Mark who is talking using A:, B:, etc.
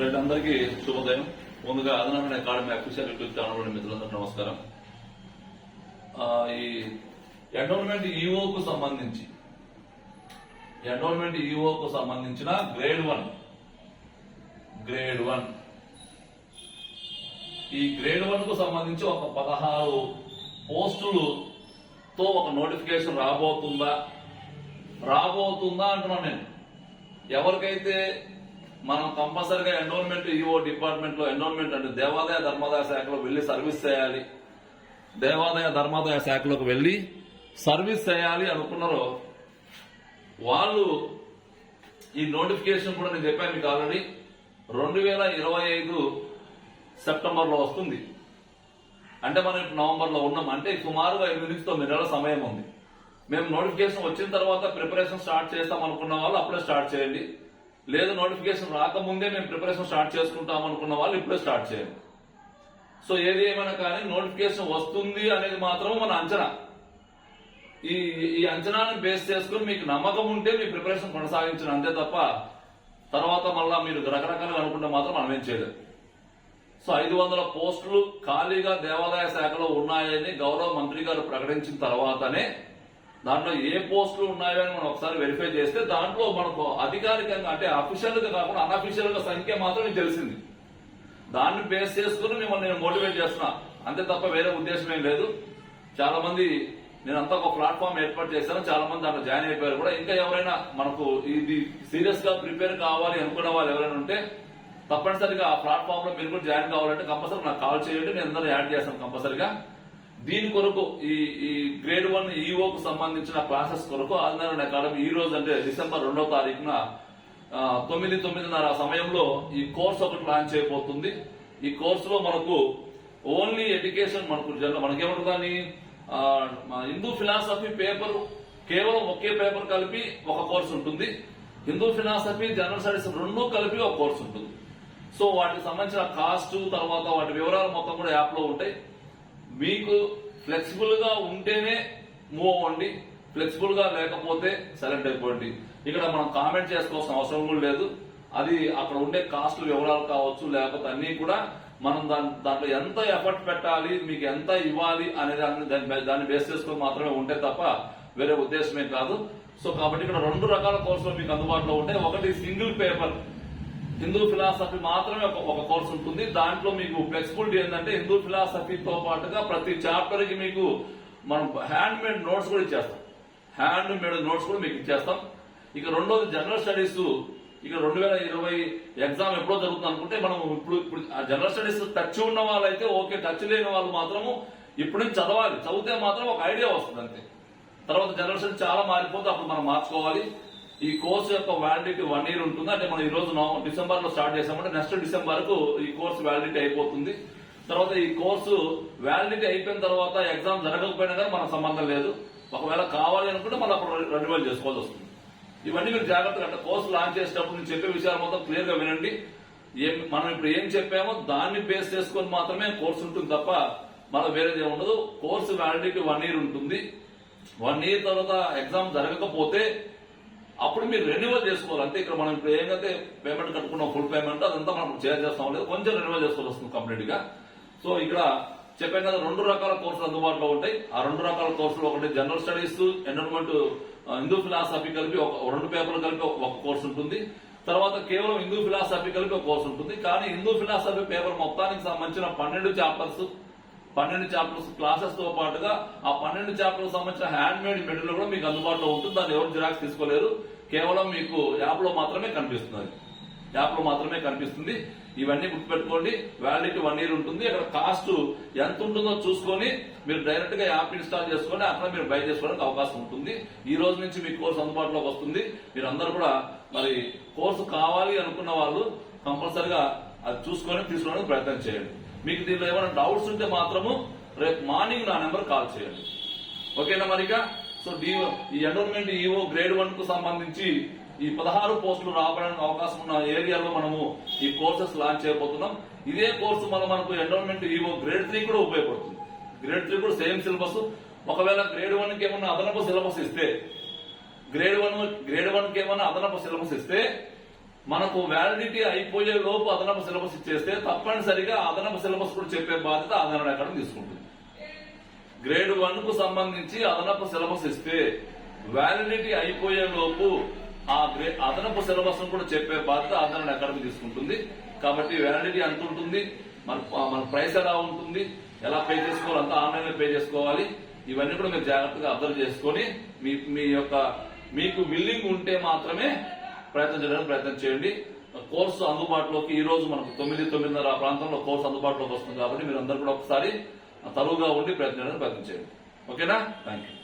A: అందరికీ శుభోదయం. ముందుగా అదనమైన అకాడమీ అఫీషియల్ యూట్యూబ్ ఛానల్ మిత్రులందరూ నమస్కారం. ఈ ఎన్రోల్మెంట్ ఈఓకు సంబంధించి ఎన్రోల్మెంట్ ఈఓకు సంబంధించిన గ్రేడ్ వన్ గ్రేడ్ వన్ ఈ గ్రేడ్ వన్కు సంబంధించి ఒక పదహారు పోస్టులతో ఒక నోటిఫికేషన్ రాబోతుందా? రాబోతుందా అంటున్నాను నేను. ఎవరికైతే మనం కంపల్సరిగా ఎన్రోల్మెంట్ ఈఓ డిపార్ట్మెంట్లో ఎన్రోల్మెంట్ అంటే దేవాదాయ ధర్మాదాయ శాఖలో వెళ్ళి సర్వీస్ చేయాలి. దేవాదాయ ధర్మాదాయ శాఖలోకి వెళ్ళి సర్వీస్ చేయాలి అనుకున్నారో వాళ్ళు ఈ నోటిఫికేషన్ కూడా నేను చెప్పాను మీకు ఆల్రెడీ రెండు వేల ఇరవై ఐదు సెప్టెంబర్లో వస్తుంది. అంటే మనం ఇప్పుడు నవంబర్లో ఉన్నాం. అంటే సుమారుగా ఎనిమిది నుంచి తొమ్మిది నెలల సమయం ఉంది. మేము నోటిఫికేషన్ వచ్చిన తర్వాత ప్రిపరేషన్ స్టార్ట్ చేస్తాం అనుకున్న వాళ్ళు అప్పుడే స్టార్ట్ చేయండి. లేదు నోటిఫికేషన్ రాకముందే మేము ప్రిపరేషన్ స్టార్ట్ చేసుకుంటాం అనుకున్న వాళ్ళు ఇప్పుడే స్టార్ట్ చేయండి. సో ఏది ఏమైనా కానీ నోటిఫికేషన్ వస్తుంది అనేది మాత్రం మన అంచనా. ఈ ఈ అంచనాన్ని బేస్ చేసుకుని మీకు నమ్మకం ఉంటే మీ ప్రిపరేషన్ కొనసాగించడం. అంతే తప్ప తర్వాత మళ్ళా మీరు రకరకాలుగా అనుకుంటే మాత్రం మనం ఏం చేయలేదు సో ఐదు వందల పోస్టులు ఖాళీగా దేవాదాయ శాఖలో ఉన్నాయని గౌరవ మంత్రి గారు ప్రకటించిన తర్వాతనే దాంట్లో ఏ పోస్టులు ఉన్నాయో అని మనం ఒకసారి వెరిఫై చేస్తే దాంట్లో మనకు అధికారికంగా అంటే అఫీషియల్గా కాకుండా అన్అఫీషియల్గా సంఖ్య మాత్రం తెలిసింది. దాన్ని బేస్ చేసుకుని మిమ్మల్ని నేను మోటివేట్ చేస్తున్నా. అంతే తప్ప వేరే ఉద్దేశం ఏం లేదు. చాలా మంది అంతా ఒక ప్లాట్ఫామ్ ఏర్పాటు చేశాను. చాలా మంది దాంట్లో జాయిన్ అయిపోయారు కూడా. ఇంకా ఎవరైనా మనకు ఇది సీరియస్గా ప్రిపేర్ కావాలి అనుకున్న వాళ్ళు ఎవరైనా ఉంటే తప్పనిసరిగా ఆ ప్లాట్ఫామ్లో మీరు కూడా జాయిన్ కావాలంటే కంపల్సరీ నాకు కాల్ చేయండి. నేను అందరూ యాడ్ చేస్తాను కంపల్సరిగా దీని కొరకు ఈ ఈ గ్రేడ్ వన్ ఈఓకు సంబంధించిన క్లాసెస్ కొరకు ఆదినారాయణ అకాడమీ ఈ రోజు అంటే డిసెంబర్ రెండో తారీఖున తొమ్మిది తొమ్మిదిన్నర సమయంలో ఈ కోర్స్ ఒకటి లాంచ్ అయిపోతుంది ఈ కోర్సులో మనకు ఓన్లీ ఎడ్యుకేషన్ మనకు మనకేమంటుందని హిందూ ఫిలాసఫీ పేపర్ కేవలం ఒకే పేపర్ కలిపి ఒక కోర్స్ ఉంటుంది. హిందూ ఫిలాసఫీ జనరల్ స్టడీస్ రెండు కలిపి ఒక కోర్స్ ఉంటుంది. సో వాటికి సంబంధించిన కాస్ట్ తర్వాత వాటి వివరాలు మొత్తం కూడా యాప్లో ఉంటాయి. మీకు ఫ్లెక్సిబుల్గా ఉంటేనే మూవ్ అవ్వండి. ఫ్లెక్సిబుల్గా లేకపోతే సెలెక్ట్ అయిపోండి. ఇక్కడ మనం కామెంట్ చేసుకోవాల్సిన అవసరం కూడా లేదు. అది అక్కడ ఉండే కాస్ట్ వివరాలు కావచ్చు లేకపోతే అన్ని కూడా మనం దాని దాంట్లో ఎంత ఎఫర్ట్ పెట్టాలి మీకు ఎంత ఇవ్వాలి అనే దాన్ని దాన్ని- దాన్ని బేస్ చేసుకుని మాత్రమే ఉంటే తప్ప వేరే ఉద్దేశమే కాదు. సో కాబట్టి ఇక్కడ రెండు రకాల కోర్సులు మీకు అందుబాటులో ఉంటాయి. ఒకటి సింగిల్ పేపర్ హిందూ ఫిలాసఫీ మాత్రమే ఒక కోర్స్ ఉంటుంది. దాంట్లో మీకు ఫ్లెక్సిబిలిటీ ఏంటంటే హిందూ ఫిలాసఫీతో పాటుగా ప్రతి చాప్టర్కి మీకు మనం హ్యాండ్ మేడ్ నోట్స్ కూడా ఇచ్చేస్తాం. హ్యాండ్ మేడ్ నోట్స్ కూడా మీకు ఇచ్చేస్తాం. ఇక రెండోది జనరల్ స్టడీస్ ఇక రెండు వేల ఇరవై ఎగ్జామ్ ఎప్పుడో జరుగుతుంది అనుకుంటే మనం ఇప్పుడు ఇప్పుడు జనరల్ స్టడీస్ టచ్ ఉన్న వాళ్ళైతే ఓకే టచ్ లేని వాళ్ళు మాత్రము ఇప్పుడు నుంచి చదవాలి. చదివితే మాత్రం ఒక ఐడియా వస్తుంది అంతే. తర్వాత జనరల్ స్టడీస్ చాలా మారిపోతే అప్పుడు మనం మార్చుకోవాలి. ఈ కోర్సు యొక్క వ్యాలిడిటీ వన్ ఇయర్ ఉంటుంది. అంటే మనం ఈ రోజు డిసెంబర్లో స్టార్ట్ చేసామంటే నెక్స్ట్ డిసెంబర్కు ఈ కోర్సు వ్యాలిడిటీ అయిపోతుంది. తర్వాత ఈ కోర్సు వ్యాలిడిటీ అయిపోయిన తర్వాత ఎగ్జామ్ జరగకపోయినా కానీ మనకు సంబంధం లేదు. ఒకవేళ కావాలి అనుకుంటే మనం అప్పుడు రెన్యువల్ చేసుకోవాల్సి వస్తుంది. ఇవన్నీ మీరు జాగ్రత్తగా అంటే కోర్సు లాంచ్ చేసేటప్పుడు నేను చెప్పే విషయాలు మొత్తం క్లియర్గా వినండి. ఏం మనం ఇప్పుడు ఏం చెప్పామో దాన్ని బేస్ చేసుకొని మాత్రమే కోర్సు ఉంటుంది తప్ప మన వేరేది ఉండదు కోర్సు వ్యాలిడిటీ వన్ ఇయర్ ఉంటుంది. వన్ ఇయర్ తర్వాత ఎగ్జామ్ జరగకపోతే అప్పుడు మీరు రెన్యువల్ చేసుకోవాలి. అంతే ఇక్కడ మనం ఇప్పుడు ఏంటంటే పేమెంట్ కట్టుకున్నాం ఫుల్ పేమెంట్ అదంతా మనం చేర్ చేస్తాం లేదు. కొంచెం రెన్యువల్ చేసుకోవాల్సి వస్తుంది కంప్లీట్గా. సో ఇక్కడ చెప్పాను కదా రెండు రకాల కోర్సులు అందుబాటులో ఉంటాయి. ఆ రెండు రకాల కోర్సులు ఒకటి general studies environment Hindu philosophy కలిపి ఒక రెండు పేపర్లు కలిపి ఒక- ఒక కోర్సు ఉంటుంది. తర్వాత కేవలం హిందూ ఫిలాసఫీ కలిపి ఒక కోర్సు ఉంటుంది. కానీ హిందూ ఫిలాసఫీ పేపర్ మొత్తానికి సంబంధించిన పన్నెండు చాప్టర్స్ పన్నెండు చాప్టర్స్ క్లాసెస్తో పాటుగా ఆ పన్నెండు చాప్టర్స్ సంబంధించిన హ్యాండ్ మేడ్ మెటీరియల్ కూడా మీకు అందుబాటులో ఉంటుంది. దాన్ని ఎవరు జిరాక్స్ తీసుకోలేరు. కేవలం మీకు యాప్లో మాత్రమే కనిపిస్తుంది. యాప్లో మాత్రమే కనిపిస్తుంది. ఇవన్నీ గుర్తుపెట్టుకోండి. వ్యాలిడిటీ వన్ ఇయర్ ఉంటుంది. అక్కడ కాస్ట్ ఎంత ఉంటుందో చూసుకొని మీరు డైరెక్ట్గా యాప్ ఇన్స్టాల్ చేసుకొని అక్కడ మీరు బై చేసుకోవడానికి అవకాశం ఉంటుంది. ఈ రోజు నుంచి మీ కోర్సు అందుబాటులోకి వస్తుంది. మీరు అందరు కూడా మరి కోర్సు కావాలి అనుకున్న వాళ్ళు కంపల్సరిగా అది చూసుకొని తీసుకోవడానికి ప్రయత్నం చేయండి. మీకు దీనిలో ఏమైనా డౌట్స్ ఉంటే మాత్రము రేపు మార్నింగ్ నా నెంబర్ కాల్ చేయండి. ఓకేనా మరిక? సో డీ ఈ ఎండోన్మెంట్ ఈఓ గ్రేడ్ వన్కు సంబంధించి ఈ పదహారు పోస్టులు రావడానికి అవకాశం ఉన్న ఏరియాలో మనము ఈ కోర్సెస్ లాంచ్ చేయబోతున్నాం. ఇదే కోర్సు మన మనకు ఎండోన్మెంట్ ఈఓ గ్రేడ్ త్రీ కూడా ఉపయోగపడుతుంది. గ్రేడ్ త్రీ కూడా సేమ్ సిలబస్ ఒకవేళ గ్రేడ్ వన్కి ఏమన్నా అదనపు సిలబస్ ఇస్తే గ్రేడ్ వన్ గ్రేడ్ వన్కి ఏమన్నా అదనపు సిలబస్ ఇస్తే మనకు వ్యాలిడిటీ అయిపోయే లోపు అదనపు సిలబస్ ఇచ్చేస్తే తప్పనిసరిగా అదనపు సిలబస్ కూడా చెప్పే బాధ్యత ఆంధ్ర అకాడమీ తీసుకుంటుంది. గ్రేడ్ వన్కు సంబంధించి అదనపు సిలబస్ ఇస్తే వ్యాలిడిటీ అయిపోయే లోపు ఆ గ్రే అదనపు సిలబస్ కూడా చెప్పే బాధ్యత ఆంధ్ర అకాడమీ తీసుకుంటుంది. కాబట్టి వ్యాలిడిటీ ఎంత ఉంటుంది? మన మన ప్రైస్ ఎలా ఉంటుంది? ఎలా పే చేసుకోవాలి? అంతా ఆన్లైన్లో పే చేసుకోవాలి. ఇవన్నీ కూడా మీరు జాగ్రత్తగా అబ్జర్వ్ చేసుకొని మీ మీ యొక్క మీకు బిల్లింగ్ ఉంటే మాత్రమే ప్రయత్నం చేయడానికి ప్రయత్నం చేయండి. కోర్సు అందుబాటులోకి ఈ రోజు మనకు తొమ్మిది తొమ్మిదిన్నర ఆ ప్రాంతంలో కోర్సు అందుబాటులోకి వస్తుంది కాబట్టి మీరు అందరు కూడా ఒకసారి తరువుగా ఉండి ప్రయత్నం చేయడానికి ప్రయత్నం చేయండి. ఓకేనా? Thank you